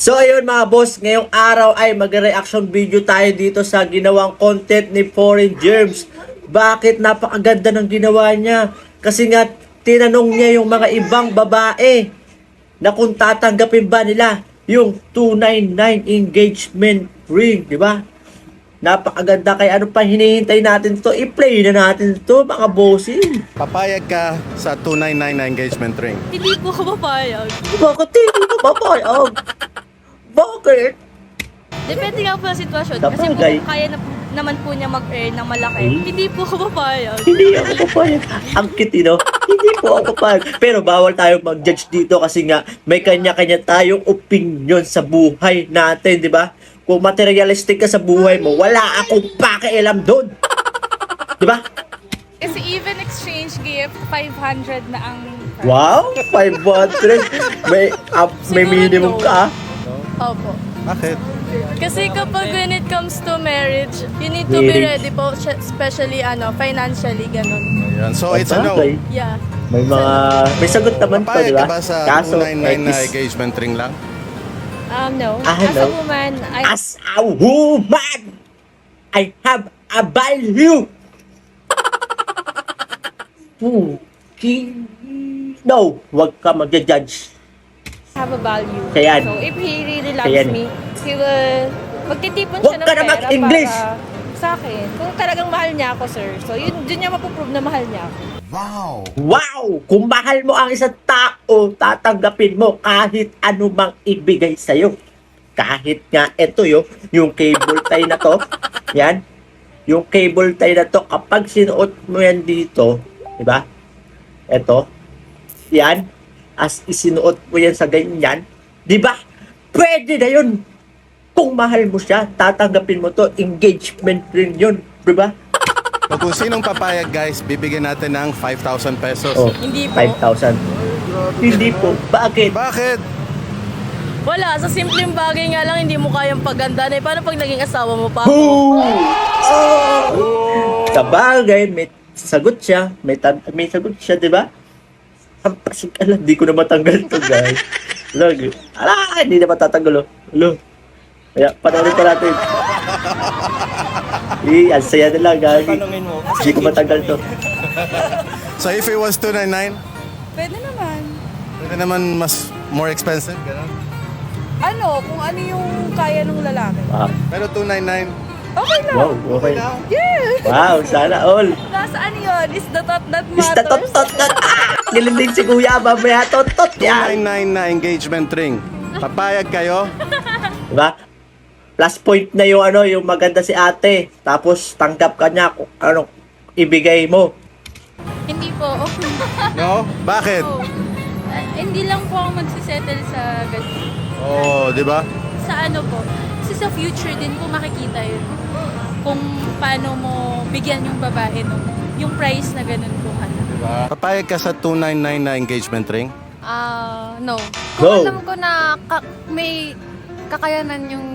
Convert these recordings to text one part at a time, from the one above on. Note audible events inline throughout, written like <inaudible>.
So ayun mga boss, ngayong araw ay mag-reaction video tayo dito sa ginawang content ni Foreign Germs. Bakit napakaganda ng ginawa niya? Kasi nga tinanong niya yung mga ibang babae na kung tatanggapin ba nila yung 299 engagement ring, di ba? Napakaganda kaya ano pa hinihintay natin to? I-play na natin to mga bossing. Papayag ka sa 299 na engagement ring. Hindi po ako papayag. Bakit hindi ka papayag? Bakit? Depende nga po sa sitwasyon. Kasi po Sabagay. kung kaya na, naman po niya mag-earn ng malaki, Hmm? hindi po ako papayag. Hindi ako papayag. Ang cute, no? Hindi po ako papayag. Pero bawal tayo mag-judge dito kasi nga may kanya-kanya tayong opinion sa buhay natin, di ba? Kung materialistic ka sa buhay mo, wala akong pakialam doon. Di ba? Kasi even exchange gift, 500 na ang Wow! 500! May, uh, may Siguro minimum no. ka, ah. Opo. Bakit? Kasi kapag when it comes to marriage, you need to be Marriage. ready po, especially ano, financially, ganun. Ayan. So, it's a no. Sabagay. Yeah. May mga, may sagot naman to, di Papayag ba? ka ba sa Kaso, 299 na engagement ring lang? Um, no. Ah, As no. a woman, I, As a woman, I have a value. <laughs> Puki. No, wag ka magja-judge. have a value. Kaya. So, if he really loves yan. me, he will, magtitipon Huwag siya ng ka na pera mag-English. para sa akin. Kung talagang mahal niya ako, sir. So, yun, dun niya mapuprove na mahal niya ako. Wow! Kung mahal mo ang isang tao, tatanggapin mo kahit ano mang ibigay sa'yo. Kahit nga ito yo, yung cable tie na to, <laughs> yan, yung cable tie na to, kapag sinuot mo yan dito, di ba? Ito, yan, as isinuot mo yan sa ganyan, di ba? Pwede na yun. Kung mahal mo siya, tatanggapin mo to, engagement rin yun, di ba? So, kung sinong papayag, guys, bibigyan natin ng 5,000 pesos. Oh, Hindi po. 5,000. Hindi po. Bakit? Bakit? Wala, sa simpleng bagay nga lang, hindi mo kayang paganda. Eh, paano pag naging asawa mo pa? Boom! Oh! Sa bagay, may sagot siya. May, tan- may sagot siya, di ba? Ang pasig, ala, di ko na matanggal to, guys. <laughs> Lagi. Ala, hindi na matatanggal, oh. Alo. Kaya, panoorin pa natin. <laughs> Eh, ang saya nila, gagi. Hindi ko matanggal to. <laughs> So, if it was 299, Pwede naman. pwede naman mas more expensive, gano'n? Ano, kung ano yung kaya ng lalaki. Wow. Pero 299, Okay lang. Wow, okay. Yes! Wow, sana all. Nasaan yun? Is the thought that matters? Is the tot tot tot. Ah! <laughs> Nilinding si kuya, mamaya tot tot yan. 299 na engagement ring. Papayag kayo? Diba? Plus point na yung ano, yung maganda si ate. Tapos tanggap ka niya kung ano ibigay mo. Hindi po. <laughs> No? Bakit? Ah, hindi lang po ako magsisettle sa ganun. Oh, di ba? Sa ano po. Kasi sa future din po makikita yun. Kung paano mo bigyan yung babae nung yung price na ganun Ano. Papayag ka sa 299 na engagement ring? Ah, no. Kung alam ko na ka- may kakayanan yung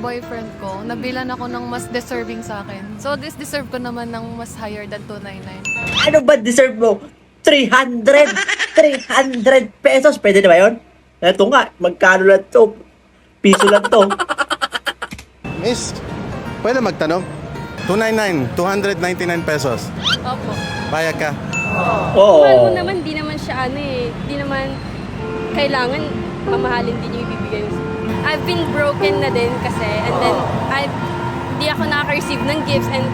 boyfriend ko, nabilan ako ng mas deserving sa akin. So, this deserve ko naman ng mas higher than 299. Ano ba deserve mo? 300! 300 pesos! Pwede na ba yun? Ito nga, magkano lang to? Piso lang to. Miss, pwede magtanong? 299, 299 pesos. Opo. Payag ka? Oo. Mahal mo naman, di naman siya ano eh. Di naman kailangan mamahalin din yung ibibigay mo. I've been broken na din kasi and then I di ako nakaka-receive ng gifts and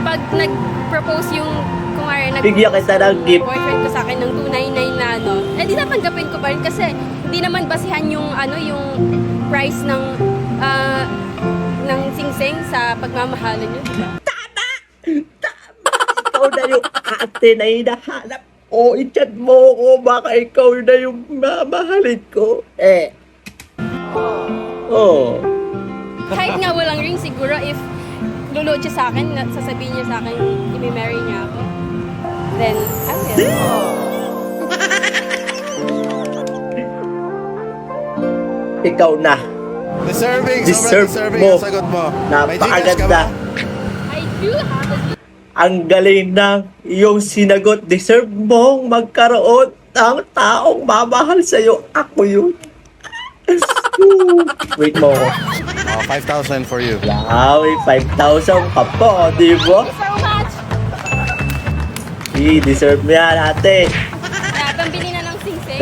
pag nag-propose yung kung ano, nag Bigyan kita ng gift. boyfriend ko sa akin ng 299 na ano, eh di natanggapin ko pa rin kasi di naman basihan yung ano yung price ng ah, ng sing-sing sa pagmamahalan nyo, di ba? Ikaw na yung ate na hinahanap ko. I-chat mo ko. Baka ikaw na yung mamahalin ko. Eh. Oh. kahit nga walang ring, siguro if lulod siya sa akin, na- sasabihin niya sa akin, i-marry niya ako, then I will. <laughs> Ikaw na. Deserving, Deserve sobrang deserving mo. ang sagot mo. May Napakaganda. I do have a Ang galing ng iyong sinagot. Deserve mong magkaroon ng taong mamahal sa'yo. Ako yun. <laughs> Wait mo. Oh, 5,000 for you. Wow, may 5,000 ka po, di ba? So much! Eh, deserve mo yan, ate. Kaya pambili na ng sing-sing.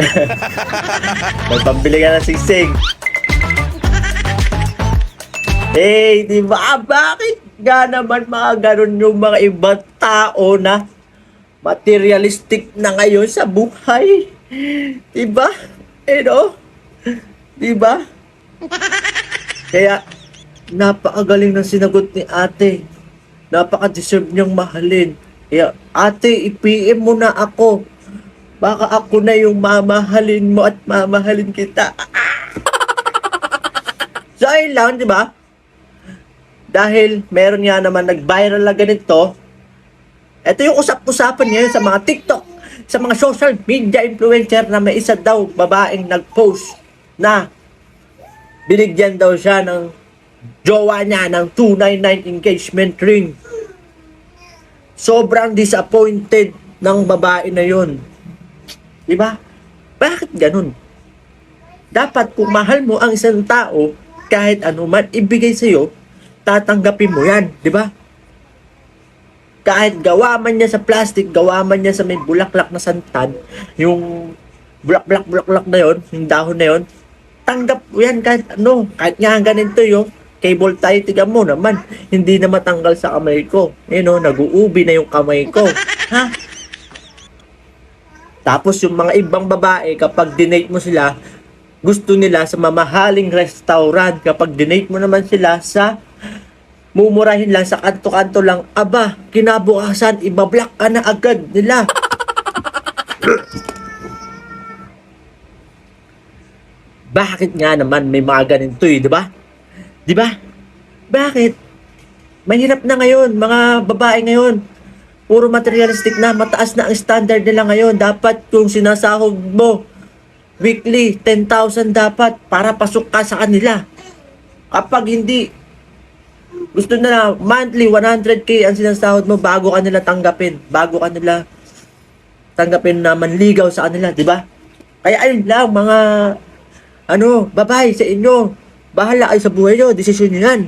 <laughs> Magpambili ka ng sigsig. Eh, di ba? Bakit nga naman mga ganun yung mga ibang tao na materialistic na ngayon sa buhay? Di ba? Eh, no? Di ba? Kaya, napakagaling ng sinagot ni ate. Napaka-deserve niyang mahalin. Kaya, ate, i-PM mo na ako. Baka ako na yung mamahalin mo at mamahalin kita. <laughs> so, ayun lang, di ba? Dahil meron nga naman nag-viral na ganito, ito yung usap-usapan ngayon sa mga TikTok, sa mga social media influencer na may isa daw babaeng nag-post na binigyan daw siya ng jowa niya ng 299 engagement ring. Sobrang disappointed ng babae na yon. Di ba? Bakit ganun? Dapat kung mahal mo ang isang tao, kahit ano man ibigay sa'yo, tatanggapin mo yan. Di ba? Kahit gawa man niya sa plastic, gawa man niya sa may bulaklak na santad, yung bulak-bulak-bulaklak na yon, yung dahon na yon, tanggap mo yan kahit ano, kahit nga ganito yung cable tie, tiga mo naman, hindi na matanggal sa kamay ko. Eh no, nag-uubi na yung kamay ko. <laughs> Ha? Tapos yung mga ibang babae, kapag dinate mo sila, gusto nila sa mamahaling restaurant. Kapag dinate mo naman sila sa mumurahin lang sa kanto-kanto lang, aba, kinabukasan, ibablock ka na agad nila. Bakit nga naman may mga ganito eh, di ba? Di ba? Bakit? Mahirap na ngayon, mga babae ngayon. Puro materialistic na, mataas na ang standard nila ngayon. Dapat kung sinasahod mo, weekly, 10,000 dapat para pasok ka sa kanila. Kapag hindi, gusto nila monthly 100k ang sinasahod mo bago ka nila tanggapin. Bago ka nila tanggapin na manligaw sa kanila, di ba? Kaya ayun lang, mga ano, babae sa inyo. Bahala kayo sa buhay nyo, desisyon nyo yan.